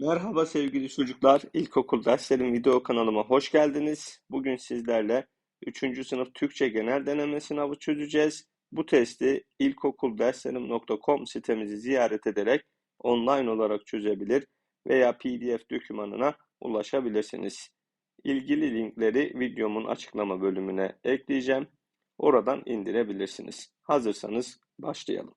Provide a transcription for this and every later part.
Merhaba sevgili çocuklar. İlkokul derslerim video kanalıma hoş geldiniz. Bugün sizlerle 3. sınıf Türkçe genel deneme sınavı çözeceğiz. Bu testi ilkokulderslerim.com sitemizi ziyaret ederek online olarak çözebilir veya PDF dokümanına ulaşabilirsiniz. İlgili linkleri videomun açıklama bölümüne ekleyeceğim. Oradan indirebilirsiniz. Hazırsanız başlayalım.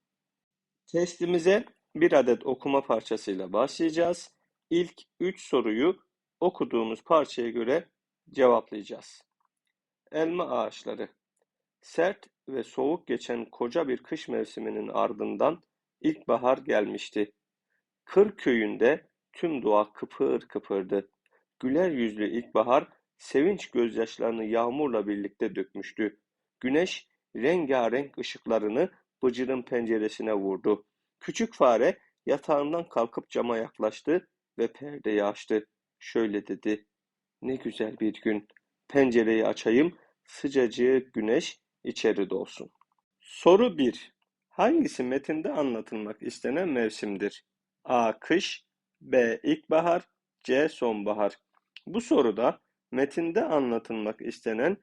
Testimize bir adet okuma parçasıyla başlayacağız. İlk üç soruyu okuduğumuz parçaya göre cevaplayacağız. Elma ağaçları. Sert ve soğuk geçen koca bir kış mevsiminin ardından ilkbahar gelmişti. Kır köyünde tüm doğa kıpır kıpırdı. Güler yüzlü ilkbahar sevinç gözyaşlarını yağmurla birlikte dökmüştü. Güneş rengarenk ışıklarını Bıcır'ın penceresine vurdu. Küçük fare yatağından kalkıp cama yaklaştı ve perdeyi açtı. Şöyle dedi. Ne güzel bir gün. Pencereyi açayım, sıcacık güneş içeri dolsun. Soru 1. Hangisi metinde anlatılmak istenen mevsimdir? A. Kış B. İlkbahar C. Sonbahar Bu soruda metinde anlatılmak istenen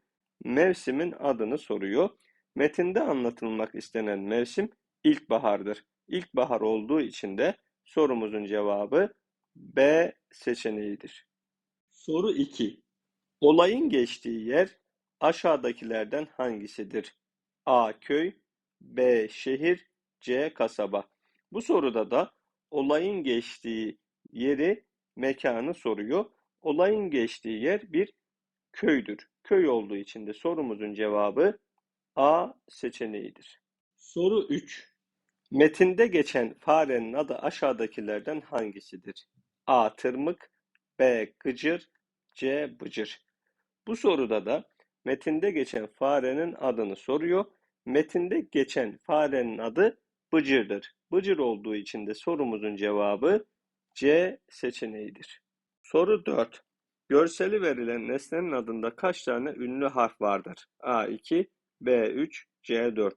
mevsimin adını soruyor. Metinde anlatılmak istenen mevsim ilkbahardır. İlkbahar olduğu için de sorumuzun cevabı B seçeneğidir. Soru 2. Olayın geçtiği yer aşağıdakilerden hangisidir? A. Köy B. Şehir C. Kasaba Bu soruda da olayın geçtiği yeri, mekanı soruyor. Olayın geçtiği yer bir köydür. Köy olduğu için de sorumuzun cevabı A seçeneğidir. Soru 3. Metinde geçen farenin adı aşağıdakilerden hangisidir? A. Tırmık B. Gıcır C. Bıcır Bu soruda da metinde geçen farenin adını soruyor. Metinde geçen farenin adı Bıcır'dır. Bıcır olduğu için de sorumuzun cevabı C seçeneğidir. Soru 4. Görseli verilen nesnenin adında kaç tane ünlü harf vardır? A2, B3, C4.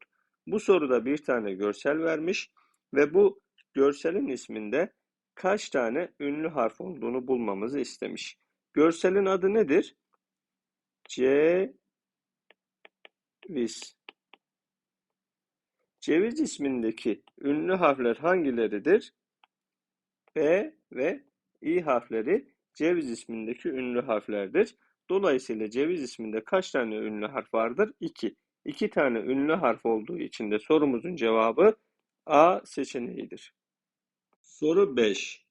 Bu soruda bir tane görsel vermiş ve bu görselin isminde kaç tane ünlü harf olduğunu bulmamızı istemiş. Görselin adı nedir? Ceviz. Ceviz ismindeki ünlü harfler hangileridir? B ve İ harfleri ceviz ismindeki ünlü harflerdir. Dolayısıyla ceviz isminde kaç tane ünlü harf vardır? 2. 2 tane ünlü harf olduğu için de sorumuzun cevabı A seçeneğidir. Soru 5.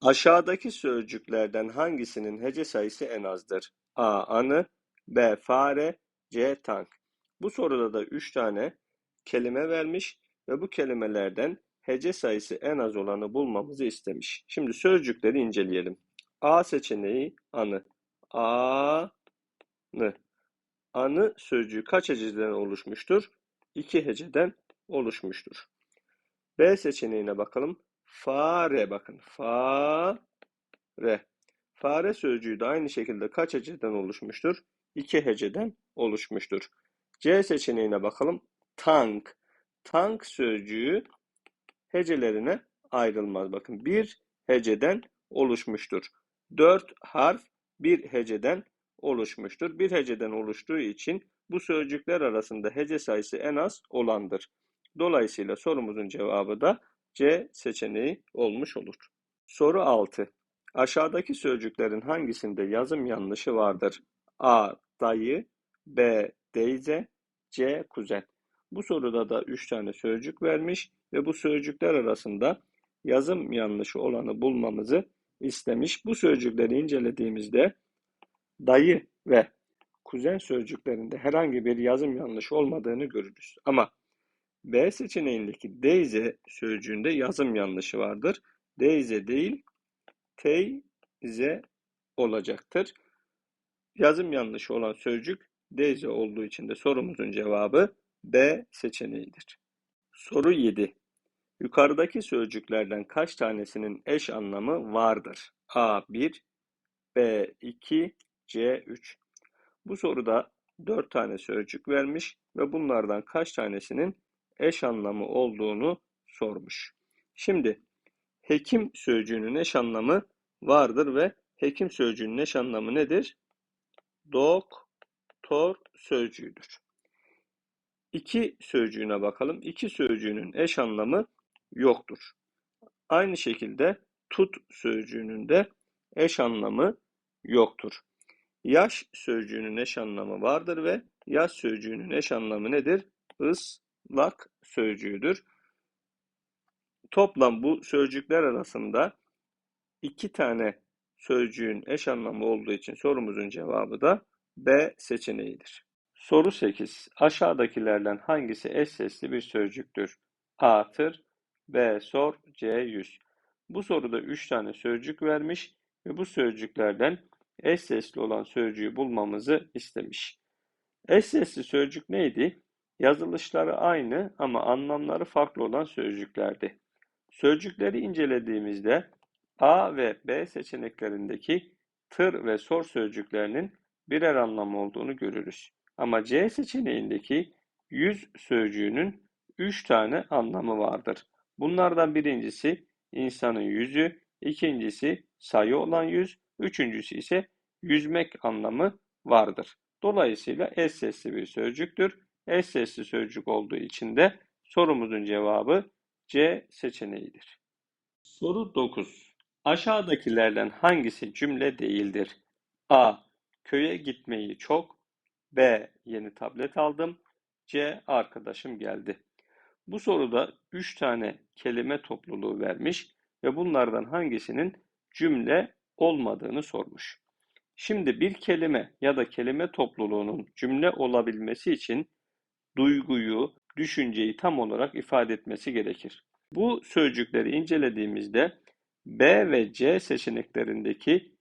Aşağıdaki sözcüklerden hangisinin hece sayısı en azdır? A. Anı B. Fare C. Tank Bu soruda da 3 tane kelime vermiş ve bu kelimelerden hece sayısı en az olanı bulmamızı istemiş. Şimdi sözcükleri inceleyelim. A seçeneği anı. A nı. Anı sözcüğü kaç heceden oluşmuştur? İki heceden oluşmuştur. B seçeneğine bakalım. Fare bakın. Fare. Fare sözcüğü de aynı şekilde kaç heceden oluşmuştur? İki heceden oluşmuştur. C seçeneğine bakalım. Tank. Tank sözcüğü hecelerine ayrılmaz. Bakın bir heceden oluşmuştur. Dört harf bir heceden oluşmuştur. Bir heceden oluştuğu için bu sözcükler arasında hece sayısı en az olandır. Dolayısıyla sorumuzun cevabı da C seçeneği olmuş olur. Soru 6. Aşağıdaki sözcüklerin hangisinde yazım yanlışı vardır? A. Dayı B. Teyze C. Kuzen Bu soruda da 3 tane sözcük vermiş ve bu sözcükler arasında yazım yanlışı olanı bulmamızı istemiş. Bu sözcükleri incelediğimizde dayı ve kuzen sözcüklerinde herhangi bir yazım yanlışı olmadığını görürüz. Ama B seçeneğindeki teyze sözcüğünde yazım yanlışı vardır. Teyze değil, teyze olacaktır. Yazım yanlışı olan sözcük teyze olduğu için de sorumuzun cevabı B seçeneğidir. Soru 7. Yukarıdaki sözcüklerden kaç tanesinin eş anlamı vardır? A1, B2, C3. Bu soruda 4 tane sözcük vermiş ve bunlardan kaç tanesinin eş anlamı olduğunu sormuş. Şimdi hekim sözcüğünün eş anlamı vardır ve hekim sözcüğünün eş anlamı nedir? Doktor sözcüğüdür. İki sözcüğüne bakalım. İki sözcüğünün eş anlamı yoktur. Aynı şekilde tut sözcüğünün de eş anlamı yoktur. Yaş sözcüğünün eş anlamı vardır ve yaş sözcüğünün eş anlamı nedir? Islak sözcüğüdür. Toplam bu sözcükler arasında iki tane sözcüğün eş anlamı olduğu için sorumuzun cevabı da B seçeneğidir. Soru 8. Aşağıdakilerden hangisi eş sesli bir sözcüktür? A. Tır B. Sor C. Yüz. Bu soruda 3 tane sözcük vermiş ve bu sözcüklerden eş sesli olan sözcüğü bulmamızı istemiş. Eş sesli sözcük neydi? Yazılışları aynı ama anlamları farklı olan sözcüklerdi. Sözcükleri incelediğimizde A ve B seçeneklerindeki tır ve sor sözcüklerinin birer anlam olduğunu görürüz. Ama C seçeneğindeki yüz sözcüğünün üç tane anlamı vardır. Bunlardan birincisi insanın yüzü, ikincisi sayı olan yüz, üçüncüsü ise yüzmek anlamı vardır. Dolayısıyla eş sesli bir sözcüktür. Eş sesli sözcük olduğu için de sorumuzun cevabı C seçeneğidir. Soru 9. Aşağıdakilerden hangisi cümle değildir? A. Köye gitmeyi çok. B. Yeni tablet aldım. C. Arkadaşım geldi. Bu soruda 3 tane kelime topluluğu vermiş ve bunlardan hangisinin cümle olmadığını sormuş. Şimdi bir kelime ya da kelime topluluğunun cümle olabilmesi için duyguyu, düşünceyi tam olarak ifade etmesi gerekir. Bu sözcükleri incelediğimizde B ve C seçeneklerindeki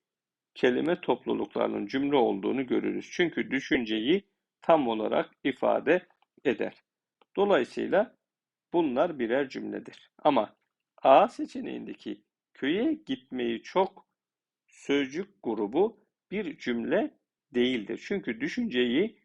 kelime topluluklarının cümle olduğunu görürüz. Çünkü düşünceyi tam olarak ifade eder. Dolayısıyla bunlar birer cümledir. Ama A seçeneğindeki köye gitmeyi çok sözcük grubu bir cümle değildir. Çünkü düşünceyi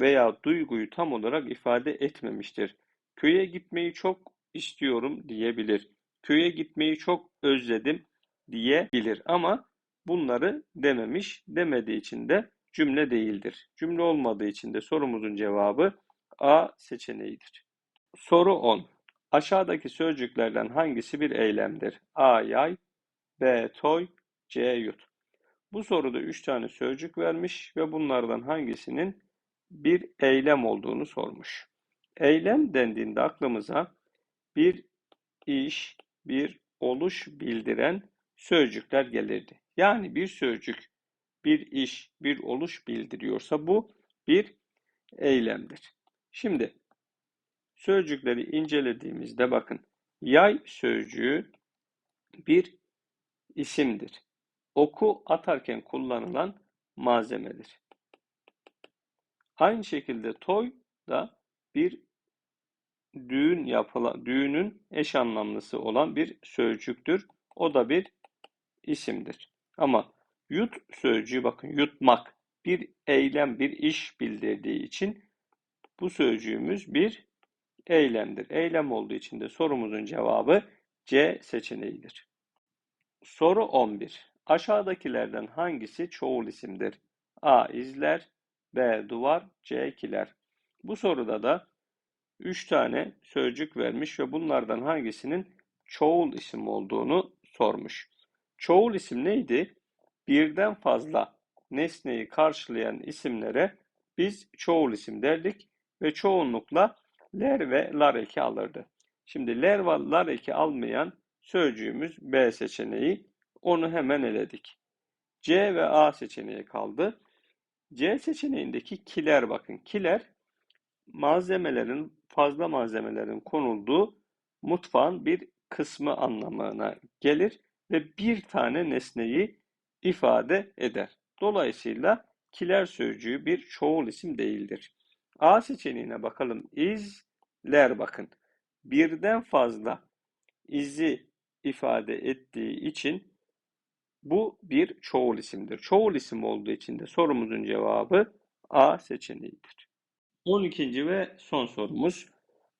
veya duyguyu tam olarak ifade etmemiştir. Köye gitmeyi çok istiyorum diyebilir. Köye gitmeyi çok özledim diyebilir ama bunları dememiş. Demediği için de cümle değildir. Cümle olmadığı için de sorumuzun cevabı A seçeneğidir. Soru 10. Aşağıdaki sözcüklerden hangisi bir eylemdir? A. Yay B. Toy C. Yut. Bu soruda 3 tane sözcük vermiş ve bunlardan hangisinin bir eylem olduğunu sormuş. Eylem dendiğinde aklımıza bir iş, bir oluş bildiren sözcükler gelirdi. Yani bir sözcük bir iş, bir oluş bildiriyorsa bu bir eylemdir. Şimdi sözcükleri incelediğimizde bakın yay sözcüğü bir isimdir. Oku atarken kullanılan malzemedir. Aynı şekilde toy da bir düğün yapılan düğünün eş anlamlısı olan bir sözcüktür. O da bir isimdir. Ama yut sözcüğü bakın yutmak bir eylem, bir iş bildirdiği için bu sözcüğümüz bir eylemdir. Eylem olduğu için de sorumuzun cevabı C seçeneğidir. Soru 11. Aşağıdakilerden hangisi çoğul isimdir? A. izler B. Duvar C. Kiler. Bu soruda da 3 tane sözcük vermiş ve bunlardan hangisinin çoğul isim olduğunu sormuş. Çoğul isim neydi? Birden fazla nesneyi karşılayan isimlere biz çoğul isim derdik ve çoğunlukla ler ve lar eki alırdı. Şimdi ler ve lar eki almayan sözcüğümüz B seçeneği. Onu hemen eledik. C ve A seçeneği kaldı. C seçeneğindeki kiler bakın. Kiler malzemelerin fazla malzemelerin konulduğu mutfağın bir kısmı anlamına gelir ve bir tane nesneyi ifade eder. Dolayısıyla kiler sözcüğü bir çoğul isim değildir. A seçeneğine bakalım. İzler bakın. Birden fazla izi ifade ettiği için bu bir çoğul isimdir. Çoğul isim olduğu için de sorumuzun cevabı A seçeneğidir. 12. ve son sorumuz.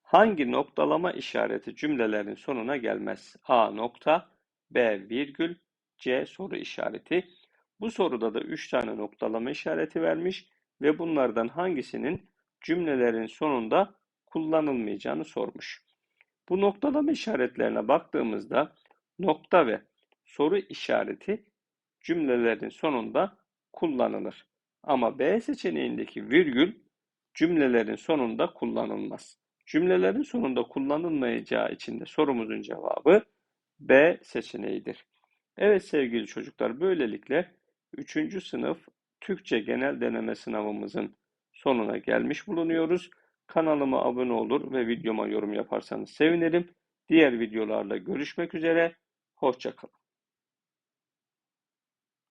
Hangi noktalama işareti cümlelerin sonuna gelmez? A nokta, B virgül, C soru işareti. Bu soruda da 3 tane noktalama işareti vermiş ve bunlardan hangisinin cümlelerin sonunda kullanılmayacağını sormuş. Bu noktalama işaretlerine baktığımızda nokta ve soru işareti cümlelerin sonunda kullanılır. Ama B seçeneğindeki virgül cümlelerin sonunda kullanılmaz. Cümlelerin sonunda kullanılmayacağı için de sorumuzun cevabı B seçeneğidir. Evet sevgili çocuklar böylelikle 3. sınıf Türkçe genel deneme sınavımızın sonuna gelmiş bulunuyoruz. Kanalıma abone olur ve videoma yorum yaparsanız sevinirim. Diğer videolarla görüşmek üzere. Hoşçakalın.